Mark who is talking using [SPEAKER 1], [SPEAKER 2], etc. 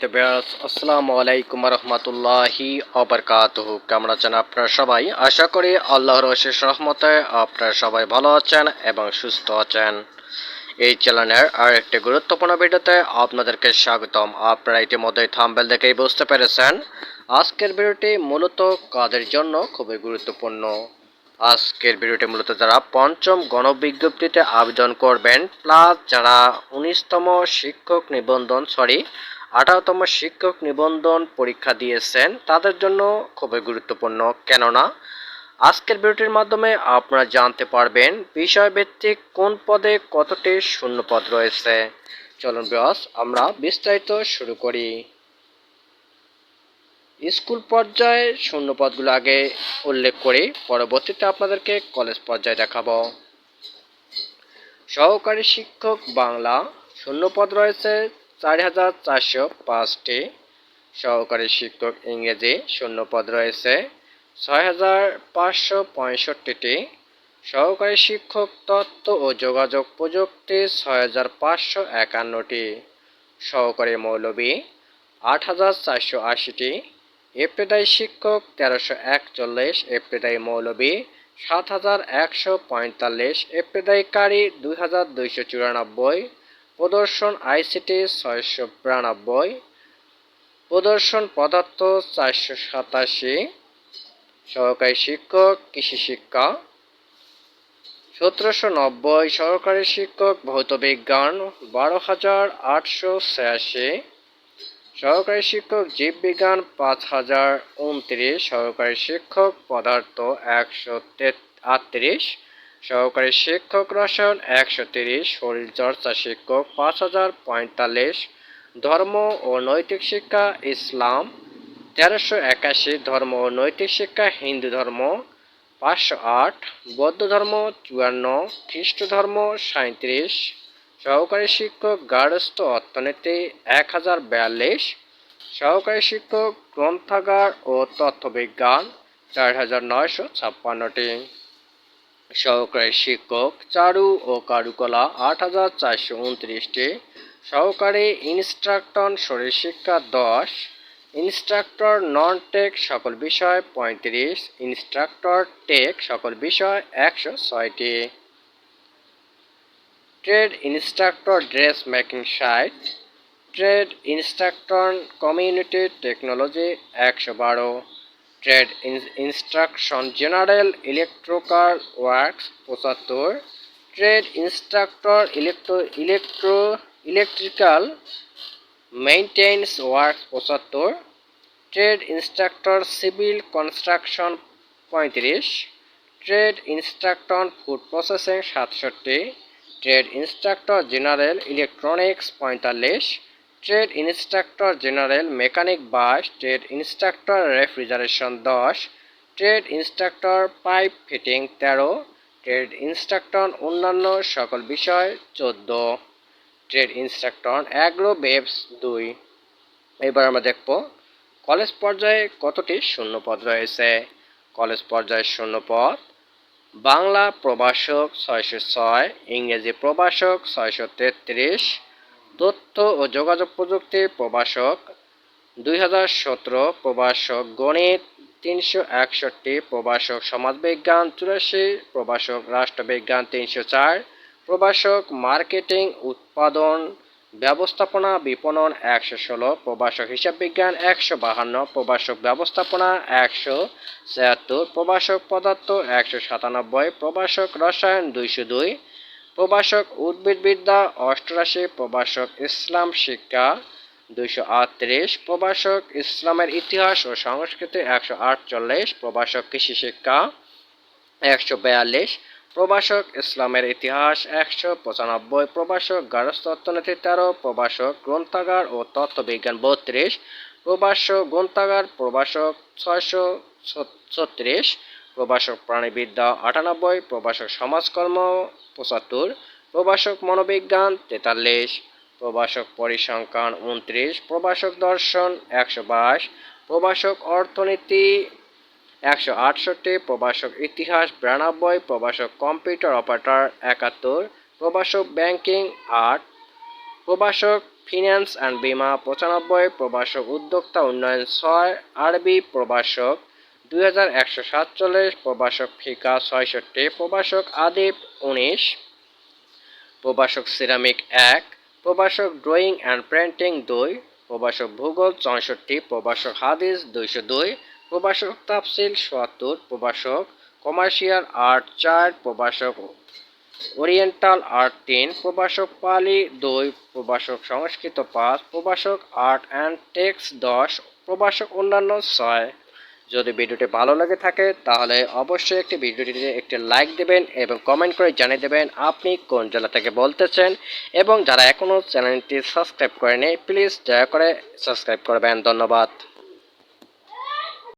[SPEAKER 1] সম্মানিত রহমতুল্লাহি অবরকাতহ। কেমন আছেন আপনারা সবাই? আশা করি আল্লাহর রহমতে আপনারা সবাই ভালো আছেন এবং সুস্থ আছেন। এই চ্যানেলের আর একটি গুরুত্বপূর্ণ ভিডিওতে আপনাদেরকে স্বাগতম। আপনারা ইতিমধ্যে থাম্বেল দেখেই বুঝতে পেরেছেন, আজকের ভিডিওটি মূলত কাদের জন্য খুবই গুরুত্বপূর্ণ। আজকের ভিডিওটি মূলত যারা পঞ্চম গণবিজ্ঞপ্তিতে আবেদন করবেন, প্লাস যারা উনিশতম শিক্ষক নিবন্ধন, সরি আঠারোতম শিক্ষক নিবন্ধন পরীক্ষা দিয়েছেন। তাদের জন্য খুবই গুরুত্বপূর্ণ। কেননা, আজকের ভিডিওটির মাধ্যমে আপনারা জানতে পারবেন বিষয়ভিত্তিক কোন পদে কতটি শূন্য পদ রয়েছে। চলুন ব্রস আমরা বিস্তারিত শুরু করি। স্কুল পর্যায়ে শূন্য পদগুলো আগে উল্লেখ করি। পরবর্তীতে আপনাদেরকে কলেজ পর্যায়ে দেখাবো। সহকারী শিক্ষক বাংলা শূন্য পদ রয়েছে চার হাজার চারশো পাঁচটি সহকারী শিক্ষক ইংরেজি শূন্য পদ রয়েছে। ছয় হাজার পাঁচশো পঁয়ষট্টিটি সহকারী শিক্ষক তথ্য ও যোগাযোগ প্রযুক্তি, ছয় হাজার পাঁচশো একান্নটি সহকারী মৌলবী, আট হাজার চারশো আশিটি এপ্রিদায়ী শিক্ষক, তেরোশো একচল্লিশ এপ্রিদায়ী মৌলবী, সাত হাজার একশো পঁয়তাল্লিশ এপ্রিদায়ীকারী দুই হাজার দুইশো চুরানব্বই প্রদর্শন আইসিটি ছয়শো বিরানব্বই, প্রদর্শন পদার্থ চারশো সাতাশি, সহকারী শিক্ষক, কৃষি শিক্ষা। সতেরোশো নব্বই, সহকারী শিক্ষক, ভৌত বিজ্ঞান, বারো হাজার আটশো ছিয়াশি, সহকারী শিক্ষক জীববিজ্ঞান পাঁচ হাজার উনত্রিশ, সহকারী শিক্ষক, পদার্থ একশো আটত্রিশ সহকারী শিক্ষক রসায়ন, একশো তিরিশ শরীরচর্চা শিক্ষক, পাঁচ হাজার, পঁয়তাল্লিশ, ধর্ম ও নৈতিক শিক্ষা, ইসলাম, তেরোশো একাশি, ধর্ম ও নৈতিক শিক্ষা, হিন্দু ধর্ম, পাঁচশো আট, বৌদ্ধ ধর্ম, চুয়ান্ন, খ্রিস্ট ধর্ম সাঁত্রিশ সহকারী শিক্ষক গার্হস্থ অর্থনীতি, এক হাজার বিয়াল্লিশ, সহকারী শিক্ষক, গ্রন্থাগার ও তথ্যবিজ্ঞান, চার হাজার নয়শো ছাপ্পান্নটি। সহকারী শিক্ষক চারু ও কারুকলা আট হাজার চারশো উনত্রিশটি। সহকারী ইনস্ট্রাক্টর শরীরশিক্ষা দশ। ইনস্ট্রাক্টর নন টেক সকল বিষয় পঁয়ত্রিশ। ইনস্ট্রাক্টর টেক সকল বিষয় একশো ছয়টি। Trade instructor dress making site. Trade instructor community technology একশো বারো। Trade instruction general electrical works পঁচাত্তর। Trade instructor electro electro electrical maintenance works পঁচাত্তর। ট্রেড ইনস্ট্রাক্টর সিভিল কনস্ট্রাকশন পঁয়ত্রিশ। ট্রেড ইনস্ট্রাক্টর ফুড প্রসেসিং সাতষট্টি। ট্রেড ইনস্ট্রাক্টর জেনারেল ইলেকট্রনিক্স পঁয়তাল্লিশ। Trade instructor general mechanic বাস trade instructor refrigeration দশ trade instructor pipe fitting তেরো trade instructor অন্যান্য সকল বিষয় চোদ্দ ট্রেড ইনস্ট্রাক্টর অ্যাগ্রো বেবস দুই। এবার আমরা দেখব কলেজ পর্যায়ে কতটি শূন্যপদ রয়েছে। কলেজ পর্যায়ে শূন্যপদ, বাংলা প্রভাষক ছয়শো ছয়, ইংরেজি প্রভাষক ছয়শো তেত্রিশ তথ্য ও যোগাযোগ প্রযুক্তি প্রভাষক, দুই হাজার সতেরো প্রভাষক গণিত, তিনশো একষট্টি প্রভাষক সমাজবিজ্ঞান, চুরাশি প্রভাষক রাষ্ট্রবিজ্ঞান, তিনশো চার প্রভাষক মার্কেটিং, উৎপাদন, ব্যবস্থাপনা বিপণন, একশো ষোলো প্রভাষক হিসাব বিজ্ঞান, একশো বাহান্ন প্রভাষক ব্যবস্থাপনা, একশো ছিয়াত্তর প্রভাষক পদার্থ, একশো সাতানব্বই প্রভাষক রসায়ন, দুইশো দুই প্রভাষক উদ্ভিদবিদ্যা অষ্টরাশি প্রভাষক ইসলাম শিক্ষা, দুইশো আটত্রিশ প্রভাষক ইসলামের ইতিহাস ও সংস্কৃতি, একশো আটচল্লিশ প্রভাষক কৃষি শিক্ষা, একশো বিয়াল্লিশ প্রভাষক ইসলামের ইতিহাস, একশো পঁচানব্বই প্রভাষক গার্হস্থ অর্থনীতি তেরো প্রভাষক গ্রন্থাগার ও তত্ত্ববিজ্ঞান, বত্রিশ প্রভাষক গ্রন্থাগার, প্রভাষক ছয়শো ছত্রিশ প্রভাষক প্রাণীবিদ্যা আটানব্বই, প্রভাষক সমাজকর্ম পঁচাত্তর, প্রভাষক মনোবিজ্ঞান তেতাল্লিশ, প্রভাষক পরিসংখ্যান উনত্রিশ, প্রভাষক দর্শন একশো বাইশ, প্রভাষক অর্থনীতি একশো আটষট্টি, প্রভাষক ইতিহাস বিরানব্বই, প্রভাষক কম্পিউটার অপারেটর একাত্তর, প্রভাষক ব্যাংকিং আট, প্রভাষক ফিন্যান্স অ্যান্ড বিমা পঁচানব্বই, প্রভাষক উদ্যোক্তা উন্নয়ন ছয়, আরবি প্রভাষক দুই একশো সাতচল্লিশ প্রভাষক ফিকা ছয়ষট্টি, প্রভাষক আদিব উনিশ, প্রভাষক সিরামিক এক, প্রভাষক ড্রয়িং অ্যান্ড প্রিন্টিং দুই, প্রভাষক ভূগোল চৌষট্টি, প্রভাষক হাদিস দুইশো দুই, প্রভাষক তাফসিল সোয়াত্তর প্রভাষক কমার্শিয়াল আর্ট চার, প্রভাষক ওরিয়েন্টাল আর্ট তিন, প্রভাষক পালি দুই, প্রভাষক সংস্কৃত পাঁচ, প্রভাষক আর্ট অ্যান্ড টেক্স দশ, প্রভাষক অন্যান্য ছয়। যদি ভিডিওটি ভালো লাগে থাকে, তাহলে অবশ্যই একটি ভিডিওটিতে একটি লাইক দেবেন এবং কমেন্ট করে জানিয়ে দেবেন আপনি কোন জেলা থেকে বলতেছেন। এবং যারা এখনও চ্যানেলটি সাবস্ক্রাইব করেনি প্লিজ দয়া করে সাবস্ক্রাইব করবেন। ধন্যবাদ।